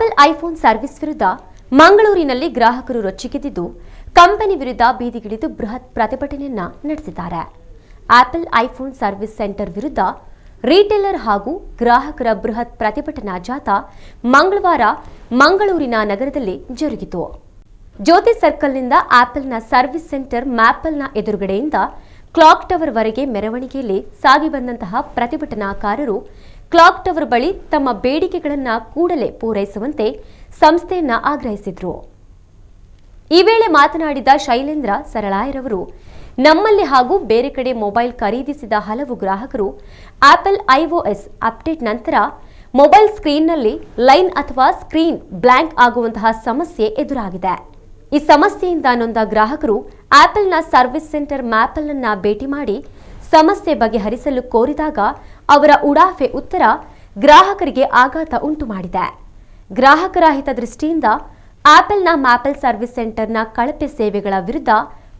Apple iPhone service ವಿರುದ್ಧ ಮಂಗಳೂರಿನಲ್ಲಿ ಗ್ರಾಹಕರು ರೊಚ್ಚಿಗೆದ್ದಿದ್ದು ಕಂಪನಿ ವಿರುದ್ಧ ಬೀದಿಗಿಳಿದು ಬೃಹತ್ ಪ್ರತಿಭಟನೆಯನ್ನ ನಡೆಸಿದ್ದಾರೆ. ಆಪಲ್ ಐಫೋನ್ ಸರ್ವಿಸ್ ಸೆಂಟರ್ ವಿರುದ್ಧ ರಿಟೇಲರ್ ಹಾಗೂ ಗ್ರಾಹಕರ ಬೃಹತ್ ಪ್ರತಿಭಟನಾ ಜಾಥಾ ಮಂಗಳವಾರ ಮಂಗಳೂರಿನ ನಗರದಲ್ಲಿ ಜರುಗಿತು. ಜ್ಯೋತಿ ಸರ್ಕಲ್ನಿಂದ ಆಪಲ್ನ ಸರ್ವಿಸ್ ಸೆಂಟರ್ ಮ್ಯಾಪಲ್ನ ಎದುರುಗಡೆಯಿಂದ ಕ್ಲಾಕ್ ಟವರ್ ವರೆಗೆ ಮೆರವಣಿಗೆಯಲ್ಲಿ ಸಾಗಿ ಬಂದಂತಹ ಪ್ರತಿಭಟನಾಕಾರರು ಕ್ಲಾಕ್ ಟವರ್ ಬಳಿ ತಮ್ಮ ಬೇಡಿಕೆಗಳನ್ನು ಕೂಡಲೇ ಪೂರೈಸುವಂತೆ ಸಂಸ್ಥೆಯನ್ನ ಆಗ್ರಹಿಸಿದ್ರು. ಈ ವೇಳೆ ಮಾತನಾಡಿದ ಶೈಲೇಂದ್ರ ಸರಳಾಯರವರು, ನಮ್ಮಲ್ಲಿ ಹಾಗೂ ಬೇರೆ ಕಡೆ ಮೊಬೈಲ್ ಖರೀದಿಸಿದ ಹಲವು ಗ್ರಾಹಕರು, ಆಪಲ್ ಐಒಎಸ್ ಅಪ್ಡೇಟ್ ನಂತರ ಮೊಬೈಲ್ ಸ್ಕ್ರೀನ್ನಲ್ಲಿ ಲೈನ್ ಅಥವಾ ಸ್ಕ್ರೀನ್ ಬ್ಲ್ಯಾಂಕ್ ಆಗುವಂತಹ ಸಮಸ್ಯೆ ಎದುರಾಗಿದೆ. ಈ ಸಮಸ್ಯೆಯಿಂದ ನೊಂದ ಗ್ರಾಹಕರು ಆಪಲ್ನ ಸರ್ವಿಸ್ ಸೆಂಟರ್ ಮ್ಯಾಪಲ್ ಅನ್ನ ಭೇಟಿ ಮಾಡಿ ಸಮಸ್ಯೆ ಬಗೆಹರಿಸಲು ಕೋರಿದಾಗ ಅವರ ಉಡಾಫೆ ಉತ್ತರ ಗ್ರಾಹಕರಿಗೆ ಆಘಾತ ಉಂಟು ಮಾಡಿದೆ. ಗ್ರಾಹಕರ ಹಿತದೃಷ್ಟಿಯಿಂದ ಆಪಲ್ನ ಮ್ಯಾಪಲ್ ಸರ್ವಿಸ್ ಸೆಂಟರ್ನ ಕಳಪೆ ಸೇವೆಗಳ ವಿರುದ್ಧ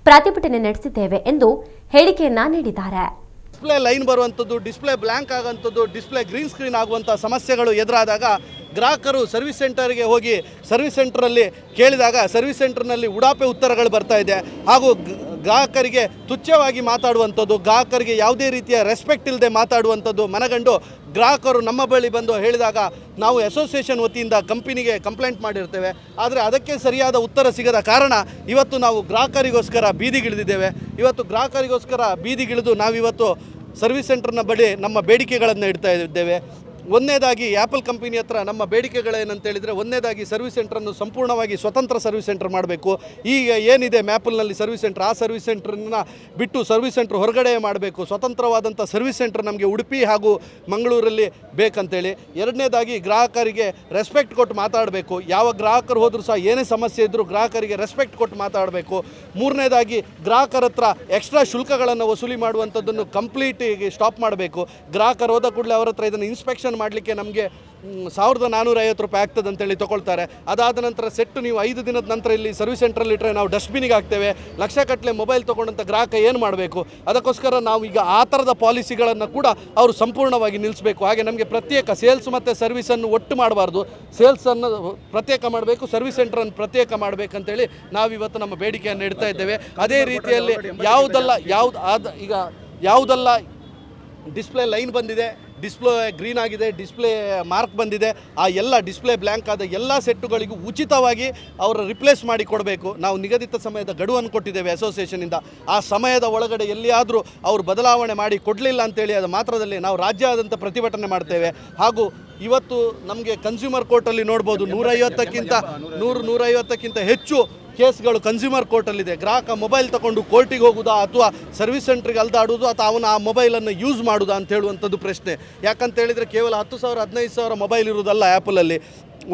ಪ್ರತಿಭಟನೆ ನಡೆಸಿದ್ದೇವೆ ಎಂದು ಹೇಳಿಕೆಯನ್ನ ನೀಡಿದ್ದಾರೆ. ಡಿಸ್ಪ್ಲೇ ಲೈನ್ ಬರುವಂಥದ್ದು ಡಿಸ್ಪ್ಲೇ ಬ್ಲ್ಯಾಂಕ್ ಆಗುವಂಥದ್ದು ಡಿಸ್ಪ್ಲೇ ಗ್ರೀನ್ ಸ್ಕ್ರೀನ್ ಆಗುವಂಥ ಸಮಸ್ಯೆಗಳು ಎದುರಾದಾಗ ಗ್ರಾಹಕರು ಸರ್ವಿಸ್ ಸೆಂಟರ್ಗೆ ಹೋಗಿ ಸರ್ವಿಸ್ ಸೆಂಟರಲ್ಲಿ ಕೇಳಿದಾಗ ಸರ್ವಿಸ್ ಸೆಂಟರ್ನಲ್ಲಿ ಉಡಾಪೆ ಉತ್ತರಗಳು ಬರ್ತಾ ಇದೆ. ಹಾಗೂ ಗ್ರಾಹಕರಿಗೆ ತುಚ್ಛವಾಗಿ ಮಾತಾಡುವಂಥದ್ದು, ಗ್ರಾಹಕರಿಗೆ ಯಾವುದೇ ರೀತಿಯ ರೆಸ್ಪೆಕ್ಟ್ ಇಲ್ಲದೆ ಮಾತಾಡುವಂಥದ್ದು ಮನಗಂಡು ಗ್ರಾಹಕರು ನಮ್ಮ ಬಳಿ ಬಂದು ಹೇಳಿದಾಗ ನಾವು ಅಸೋಸಿಯೇಷನ್ ವತಿಯಿಂದ ಕಂಪನಿಗೆ ಕಂಪ್ಲೇಂಟ್ ಮಾಡಿರ್ತೇವೆ. ಆದರೆ ಅದಕ್ಕೆ ಸರಿಯಾದ ಉತ್ತರ ಸಿಗದ ಕಾರಣ ಇವತ್ತು ನಾವು ಗ್ರಾಹಕರಿಗೋಸ್ಕರ ಬೀದಿಗಿಳಿದಿದ್ದೇವೆ ಇವತ್ತು ಗ್ರಾಹಕರಿಗೋಸ್ಕರ ಬೀದಿಗಿಳಿದು ನಾವಿವತ್ತು ಸರ್ವಿಸ್ ಸೆಂಟರ್ನ ಬಳಿ ನಮ್ಮ ಬೇಡಿಕೆಗಳನ್ನು ಇಡ್ತಾ ಇದ್ದೇವೆ. ಒಂದನೇದಾಗಿ ಆ್ಯಪಲ್ ಕಂಪನಿ ಹತ್ರ ನಮ್ಮ ಬೇಡಿಕೆಗಳೇನಂತ ಹೇಳಿದರೆ ಒಂದನೇದಾಗಿ ಸರ್ವಿಸ್ ಸೆಂಟ್ರನ್ನು ಸಂಪೂರ್ಣವಾಗಿ ಸ್ವತಂತ್ರ ಸರ್ವಿಸ್ ಸೆಂಟರ್ ಮಾಡಬೇಕು. ಈಗ ಏನಿದೆ ಮ್ಯಾಪಲ್ನಲ್ಲಿ ಸರ್ವಿಸ್ ಸೆಂಟರ್, ಆ ಸರ್ವಿಸ್ ಸೆಂಟ್ರನ್ನ ಬಿಟ್ಟು ಸರ್ವಿಸ್ ಸೆಂಟರ್ ಹೊರಗಡೆ ಮಾಡಬೇಕು. ಸ್ವತಂತ್ರವಾದಂಥ ಸರ್ವಿಸ್ ಸೆಂಟರ್ ನಮಗೆ ಉಡುಪಿ ಹಾಗೂ ಮಂಗಳೂರಲ್ಲಿ ಬೇಕಂತೇಳಿ. ಎರಡನೇದಾಗಿ ಗ್ರಾಹಕರಿಗೆ ರೆಸ್ಪೆಕ್ಟ್ ಕೊಟ್ಟು ಮಾತಾಡಬೇಕು. ಯಾವ ಗ್ರಾಹಕರು ಹೋದರೂ ಸಹ ಏನೇ ಸಮಸ್ಯೆ ಇದ್ದರೂ ಗ್ರಾಹಕರಿಗೆ ರೆಸ್ಪೆಕ್ಟ್ ಕೊಟ್ಟು ಮಾತಾಡಬೇಕು. ಮೂರನೇದಾಗಿ ಗ್ರಾಹಕರ ಹತ್ರ ಎಕ್ಸ್ಟ್ರಾ ಶುಲ್ಕಗಳನ್ನು ವಸೂಲಿ ಮಾಡುವಂಥದ್ದನ್ನು ಕಂಪ್ಲೀಟ್ ಸ್ಟಾಪ್ ಮಾಡಬೇಕು. ಗ್ರಾಹಕರು ಹೋದ ಕೂಡಲೇ ಅವರ ಹತ್ರ ಇದನ್ನು ಇನ್ಸ್ಪೆಕ್ಷನ್ ಮಾಡಲಿಕ್ಕೆ ನಮಗೆ ಸಾವಿರದ ನಾನ್ನೂರ ಐವತ್ತು ರೂಪಾಯಿ ಆಗ್ತದೆ ಅಂತೇಳಿ ತೊಗೊಳ್ತಾರೆ. ಅದಾದ ನಂತರ ಸೆಟ್ಟು ನೀವು ಐದು ದಿನದ ನಂತರ ಇಲ್ಲಿ ಸರ್ವಿಸ್ ಸೆಂಟ್ರಲ್ಲಿ ಇಟ್ಟರೆ ನಾವು ಡಸ್ಟ್ಬಿನಿಗೆ ಹಾಕ್ತೇವೆ. ಲಕ್ಷಗಟ್ಟಲೆ ಮೊಬೈಲ್ ತೊಗೊಂಡಂಥ ಗ್ರಾಹಕ ಏನು ಮಾಡಬೇಕು? ಅದಕ್ಕೋಸ್ಕರ ನಾವು ಈಗ ಆ ಥರದ ಪಾಲಿಸಿಗಳನ್ನು ಕೂಡ ಅವರು ಸಂಪೂರ್ಣವಾಗಿ ನಿಲ್ಲಿಸಬೇಕು ಹಾಗೆ ನಮಗೆ ಪ್ರತ್ಯೇಕ ಸೇಲ್ಸ್ ಮತ್ತು ಸರ್ವಿಸನ್ನು ಒಟ್ಟು ಮಾಡಬಾರ್ದು. ಸೇಲ್ಸನ್ನು ಪ್ರತ್ಯೇಕ ಮಾಡಬೇಕು ಸರ್ವಿಸ್ ಸೆಂಟ್ರನ್ನು ಪ್ರತ್ಯೇಕ ಮಾಡಬೇಕಂತೇಳಿ ನಾವಿವತ್ತು ನಮ್ಮ ಬೇಡಿಕೆಯನ್ನು ಇಡ್ತಾ ಇದ್ದೇವೆ. ಅದೇ ರೀತಿಯಲ್ಲಿ ಯಾವುದಲ್ಲ ಯಾವ್ದು ಆದ ಈಗ ಯಾವುದಲ್ಲ ಡಿಸ್ಪ್ಲೇ ಲೈನ್ ಬಂದಿದೆ ಡಿಸ್ಪ್ಲೇ ಗ್ರೀನ್ ಆಗಿದೆ, ಡಿಸ್ಪ್ಲೇ ಮಾರ್ಕ್ ಬಂದಿದೆ. ಆ ಎಲ್ಲ ಡಿಸ್ಪ್ಲೇ ಬ್ಲ್ಯಾಂಕ್ ಆದ ಎಲ್ಲ ಸೆಟ್ಟುಗಳಿಗೂ ಉಚಿತವಾಗಿ ಅವರ ರಿಪ್ಲೇಸ್ ಮಾಡಿ ಕೊಡಬೇಕು. ನಾವು ನಿಗದಿತ ಸಮಯದ ಗಡುವನ್ನು ಕೊಟ್ಟಿದ್ದೇವೆ ಅಸೋಸಿಯೇಷನಿಂದ ಆ ಸಮಯದ ಒಳಗಡೆ ಎಲ್ಲಿಯಾದರೂ ಅವರು ಬದಲಾವಣೆ ಮಾಡಿ ಕೊಡಲಿಲ್ಲ ಅಂತೇಳಿ ಅದು ಮಾತ್ರದಲ್ಲಿ ನಾವು ರಾಜ್ಯಾದ್ಯಂತ ಪ್ರತಿಭಟನೆ ಮಾಡ್ತೇವೆ. ಹಾಗೂ ಇವತ್ತು ನಮಗೆ ಕನ್ಸ್ಯೂಮರ್ ಕೋರ್ಟಲ್ಲಿ ನೋಡ್ಬೋದು ನೂರೈವತ್ತಕ್ಕಿಂತ ನೂರು ನೂರೈವತ್ತಕ್ಕಿಂತ ಹೆಚ್ಚು ಕೇಸ್ಗಳು ಕನ್ಸ್ಯೂಮರ್ ಕೋರ್ಟಲ್ಲಿದೆ ಗ್ರಾಹಕ ಮೊಬೈಲ್ ತಗೊಂಡು ಕೋರ್ಟಿಗೆ ಹೋಗುದಾ ಅಥವಾ ಸರ್ವಿಸ್ ಸೆಂಟ್ರಿಗೆ ಅಲ್ದಾಡುವುದು ಅಥವಾ ಅವನು ಆ ಮೊಬೈಲನ್ನು ಯೂಸ್ ಮಾಡುದಾ ಅಂತ ಹೇಳುವಂಥದ್ದು ಪ್ರಶ್ನೆ. ಯಾಕಂತ ಹೇಳಿದರೆ ಕೇವಲ ಹತ್ತು ಸಾವಿರ, ಹದಿನೈದು ಸಾವಿರ ಮೊಬೈಲ್ ಇರುವುದಲ್ಲ ಆ್ಯಪಲಲ್ಲಿ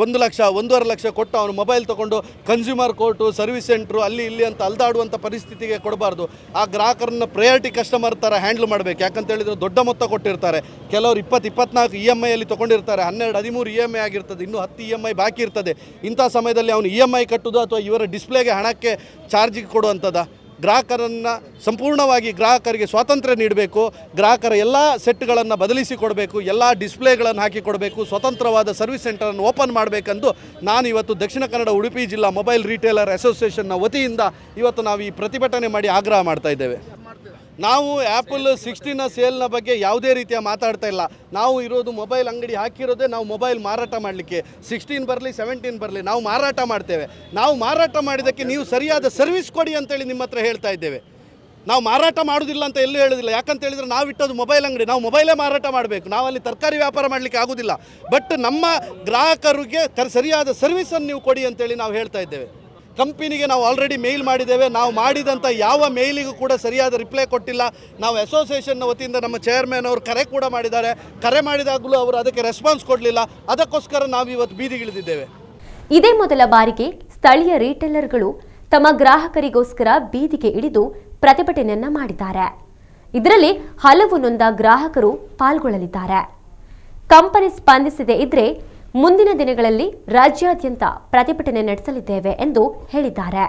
ಒಂದು ಲಕ್ಷ, ಒಂದೂವರೆ ಲಕ್ಷ ಕೊಟ್ಟು ಅವನು ಮೊಬೈಲ್ ತಗೊಂಡು ಕನ್ಸ್ಯೂಮರ್ ಕೋರ್ಟು ಸರ್ವಿಸ್ ಸೆಂಟ್ರು ಅಲ್ಲಿ ಇಲ್ಲಿ ಅಂತ ಅಲ್ದಾಡುವಂಥ ಪರಿಸ್ಥಿತಿಗೆ ಕೊಡಬಾರ್ದು. ಆ ಗ್ರಾಹಕರನ್ನ ಪ್ರಯಾರಿಟಿ ಕಸ್ಟಮರ್ ಥರ ಹ್ಯಾಂಡ್ಲ್ ಮಾಡಬೇಕು. ಯಾಕಂತ ಹೇಳಿದ್ರೆ ದೊಡ್ಡ ಮೊತ್ತ ಕೊಟ್ಟಿರ್ತಾರೆ. ಕೆಲವರು ಇಪ್ಪತ್ತು, ಇಪ್ಪತ್ನಾಲ್ಕು ಇ ಎಂ ಐಯಲ್ಲಿ ತೊಗೊಂಡಿರ್ತಾರೆ. ಹನ್ನೆರಡು, ಹದಿಮೂರು ಇ ಎಂ ಐ ಆಗಿರ್ತದೆ. ಇನ್ನೂ ಹತ್ತು ಇ ಎಂ ಐ ಬಾಕಿ ಇರ್ತದೆ. ಇಂಥ ಸಮಯದಲ್ಲಿ ಅವನು ಇ ಎಂ ಐ ಕಟ್ಟೋದು ಅಥವಾ ಇವರ ಡಿಸ್ಪ್ಲೇಗೆ ಹಣಕ್ಕೆ ಚಾರ್ಜಿಗೆ ಕೊಡುವಂಥದ್ದು ಗ್ರಾಹಕರನ್ನು ಸಂಪೂರ್ಣವಾಗಿ ಗ್ರಾಹಕರಿಗೆ ಸ್ವಾತಂತ್ರ್ಯ ನೀಡಬೇಕು, ಗ್ರಾಹಕರ ಎಲ್ಲ ಸೆಟ್ಗಳನ್ನು ಬದಲಿಸಿ ಕೊಡಬೇಕು ಎಲ್ಲ ಡಿಸ್ಪ್ಲೇಗಳನ್ನು ಹಾಕಿ ಕೊಡಬೇಕು ಸ್ವತಂತ್ರವಾದ ಸರ್ವಿಸ್ ಸೆಂಟರನ್ನು ಓಪನ್ ಮಾಡಬೇಕೆಂದು ನಾನು ಇವತ್ತು ದಕ್ಷಿಣ ಕನ್ನಡ ಉಡುಪಿ ಜಿಲ್ಲಾ ಮೊಬೈಲ್ ರೀಟೇಲರ್ ಅಸೋಸಿಯೇಷನ್ನ ವತಿಯಿಂದ ಇವತ್ತು ನಾವು ಈ ಪ್ರತಿಭಟನೆ ಮಾಡಿ ಆಗ್ರಹ ಮಾಡ್ತಾ ಇದ್ದೇವೆ. ನಾವು ಆ್ಯಪಲ್ ಸಿಕ್ಸ್ಟೀನ ಸೇಲ್ನ ಬಗ್ಗೆ ಯಾವುದೇ ರೀತಿಯ ಮಾತಾಡ್ತಾ ಇಲ್ಲ. ನಾವು ಇರೋದು ಮೊಬೈಲ್ ಅಂಗಡಿ ಹಾಕಿರೋದೇ ನಾವು ಮೊಬೈಲ್ ಮಾರಾಟ ಮಾಡಲಿಕ್ಕೆ. ಸಿಕ್ಸ್ಟೀನ್ ಬರಲಿ ಸೆವೆಂಟೀನ್ ಬರಲಿ ನಾವು ಮಾರಾಟ ಮಾಡ್ತೇವೆ. ನಾವು ಮಾರಾಟ ಮಾಡಿದ್ದಕ್ಕೆ ನೀವು ಸರಿಯಾದ ಸರ್ವಿಸ್ ಕೊಡಿ ಅಂತೇಳಿ ನಿಮ್ಮ ಹತ್ರ ಹೇಳ್ತಾ ಇದ್ದೇವೆ. ನಾವು ಮಾರಾಟ ಮಾಡೋದಿಲ್ಲ ಅಂತ ಎಲ್ಲೂ ಹೇಳೋದಿಲ್ಲ. ಯಾಕಂತ ಹೇಳಿದ್ರೆ ನಾವು ಇಟ್ಟೋದು ಮೊಬೈಲ್ ಅಂಗಡಿ. ನಾವು ಮೊಬೈಲೇ ಮಾರಾಟ ಮಾಡಬೇಕು. ನಾವು ಅಲ್ಲಿ ತರಕಾರಿ ವ್ಯಾಪಾರ ಮಾಡಲಿಕ್ಕೆ ಆಗೋದಿಲ್ಲ. ಬಟ್ ನಮ್ಮ ಗ್ರಾಹಕರಿಗೆ ಕರ್- ಸರಿಯಾದ ಸರ್ವಿಸನ್ನು ನೀವು ಕೊಡಿ ಅಂತೇಳಿ ನಾವು ಹೇಳ್ತಾ ಇದ್ದೇವೆ. ಕಂಪನಿಗೆ ನಾವು ಆಲ್ರೆಡಿ ಮೇಲ್ ಮಾಡಿದ್ದೇವೆ. ನಾವು ಮಾಡಿದಂಥ ಯಾವ ಮೇಲಿಗೂ ಕೂಡ ಸರಿಯಾದ ರಿಪ್ಲೈ ಕೊಟ್ಟಿಲ್ಲ. ನಾವು ಅಸೋಸಿಯೇಷನ್ನ ವತಿಯಿಂದ ನಮ್ಮ ಚೇರ್ಮನ್ ಅವರು ಕರೆ ಕೂಡ ಮಾಡಿದ್ದಾರೆ. ಕರೆ ಮಾಡಿದಾಗಲೂ ಅವರು ಅದಕ್ಕೆ ರೆಸ್ಪಾನ್ಸ್ ಕೊಡಲಿಲ್ಲ. ಅದಕ್ಕೋಸ್ಕರ ನಾವು ಇವತ್ತು ಬೀದಿಗಿಳಿದಿದ್ದೇವೆ ಇದೇ ಮೊದಲ ಬಾರಿಗೆ ಸ್ಥಳೀಯ ರೀಟೇಲರ್ಗಳು ತಮ್ಮ ಗ್ರಾಹಕರಿಗೋಸ್ಕರ ಬೀದಿಗೆ ಇಳಿದು ಪ್ರತಿಭಟನೆಯನ್ನ ಮಾಡಿದ್ದಾರೆ. ಇದರಲ್ಲಿ ಹಲವು ನೊಂದ ಗ್ರಾಹಕರು ಪಾಲ್ಗೊಳ್ಳಲಿದ್ದಾರೆ. ಕಂಪನಿ ಸ್ಪಂದಿಸಿದೆ ಇದ್ರೆ ಮುಂದಿನ ದಿನಗಳಲ್ಲಿ ರಾಜ್ಯಾದ್ಯಂತ ಪ್ರತಿಭಟನೆ ನಡೆಸಲಿದ್ದೇವೆ ಎಂದು ಹೇಳಿದ್ದಾರೆ.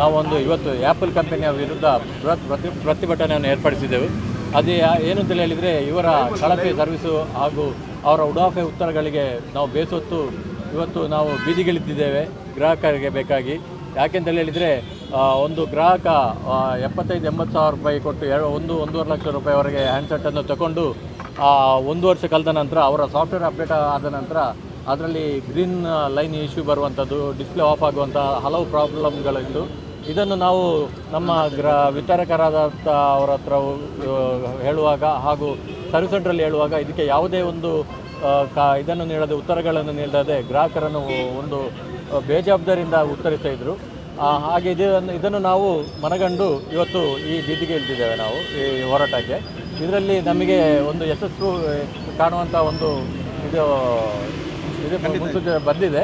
ನಾವೊಂದು ಇವತ್ತು ಆ್ಯಪಲ್ ಕಂಪನಿಯ ವಿರುದ್ಧ ಪ್ರತಿ ಪ್ರತಿಭಟನೆಯನ್ನು ಏರ್ಪಡಿಸಿದ್ದೆವು. ಅದೇ ಏನಂತೇಳಿ ಹೇಳಿದರೆ ಇವರ ಕಳಪೆ ಸರ್ವಿಸು ಹಾಗೂ ಅವರ ಉಡಾಫೆ ಉತ್ತರಗಳಿಗೆ ನಾವು ಬೇಸತ್ತು ಇವತ್ತು ನಾವು ಬೀದಿಗಿಳಿದಿದ್ದೇವೆ. ಗ್ರಾಹಕರಿಗೆ ಬೇಕಾಗಿ. ಯಾಕೆಂತ ಹೇಳಿದರೆ ಒಂದು ಗ್ರಾಹಕ ಎಪ್ಪತ್ತೈದು, ಎಂಬತ್ತು ಸಾವಿರ ರೂಪಾಯಿ ಕೊಟ್ಟು ಎರಡು, ಒಂದು, ಒಂದೂವರೆ ಲಕ್ಷ ರೂಪಾಯಿವರೆಗೆ ಹ್ಯಾಂಡ್ಸೆಟ್ಟನ್ನು ತಗೊಂಡು ಒಂದು ವರ್ಷ ಕಳೆದ ನಂತರ, ಅವರ ಸಾಫ್ಟ್ವೇರ್ ಅಪ್ಡೇಟ್ ಆದ ನಂತರ, ಅದರಲ್ಲಿ ಗ್ರೀನ್ ಲೈನ್ ಇಶ್ಯೂ ಬರುವಂಥದ್ದು ಡಿಸ್ಪ್ಲೇ ಆಫ್ ಆಗುವಂಥ ಹಲವು ಪ್ರಾಬ್ಲಮ್ಗಳಿದ್ದು ಇದನ್ನು ನಾವು ನಮ್ಮ ಗ್ರ, ವಿತರಕರಾದಂಥ ಅವರ ಹತ್ರ ಹೇಳುವಾಗ ಹಾಗೂ ಸರ್ವಿಸ್ ಸೆಂಟ್ರಲ್ಲಿ ಹೇಳುವಾಗ ಇದಕ್ಕೆ ಯಾವುದೇ ಒಂದು ಕಾ ಇದನ್ನು ನೀಡದೆ ಉತ್ತರಗಳನ್ನು ನೀಡದೆ ಗ್ರಾಹಕರನ್ನು ಒಂದು ಬೇಜವಾಬ್ದಾರಿಯಿಂದ ಉತ್ತರಿಸ್ತಾ ಇದ್ದರು ಹಾಗೆ ಇದನ್ನು ಇದನ್ನು ನಾವು ಮನಗಂಡು ಇವತ್ತು ಈ ಬೀದಿಗೆ ಇಳಿದಿದ್ದೇವೆ ನಾವು ಈ ಹೋರಾಟಕ್ಕೆ. ಇದರಲ್ಲಿ ನಮಗೆ ಒಂದು ಯಶಸ್ಸು ಕಾಣುವಂಥ ಒಂದು ಇದು ಇದು ಮುನ್ಸೂಚನೆ ಬಂದಿದೆ.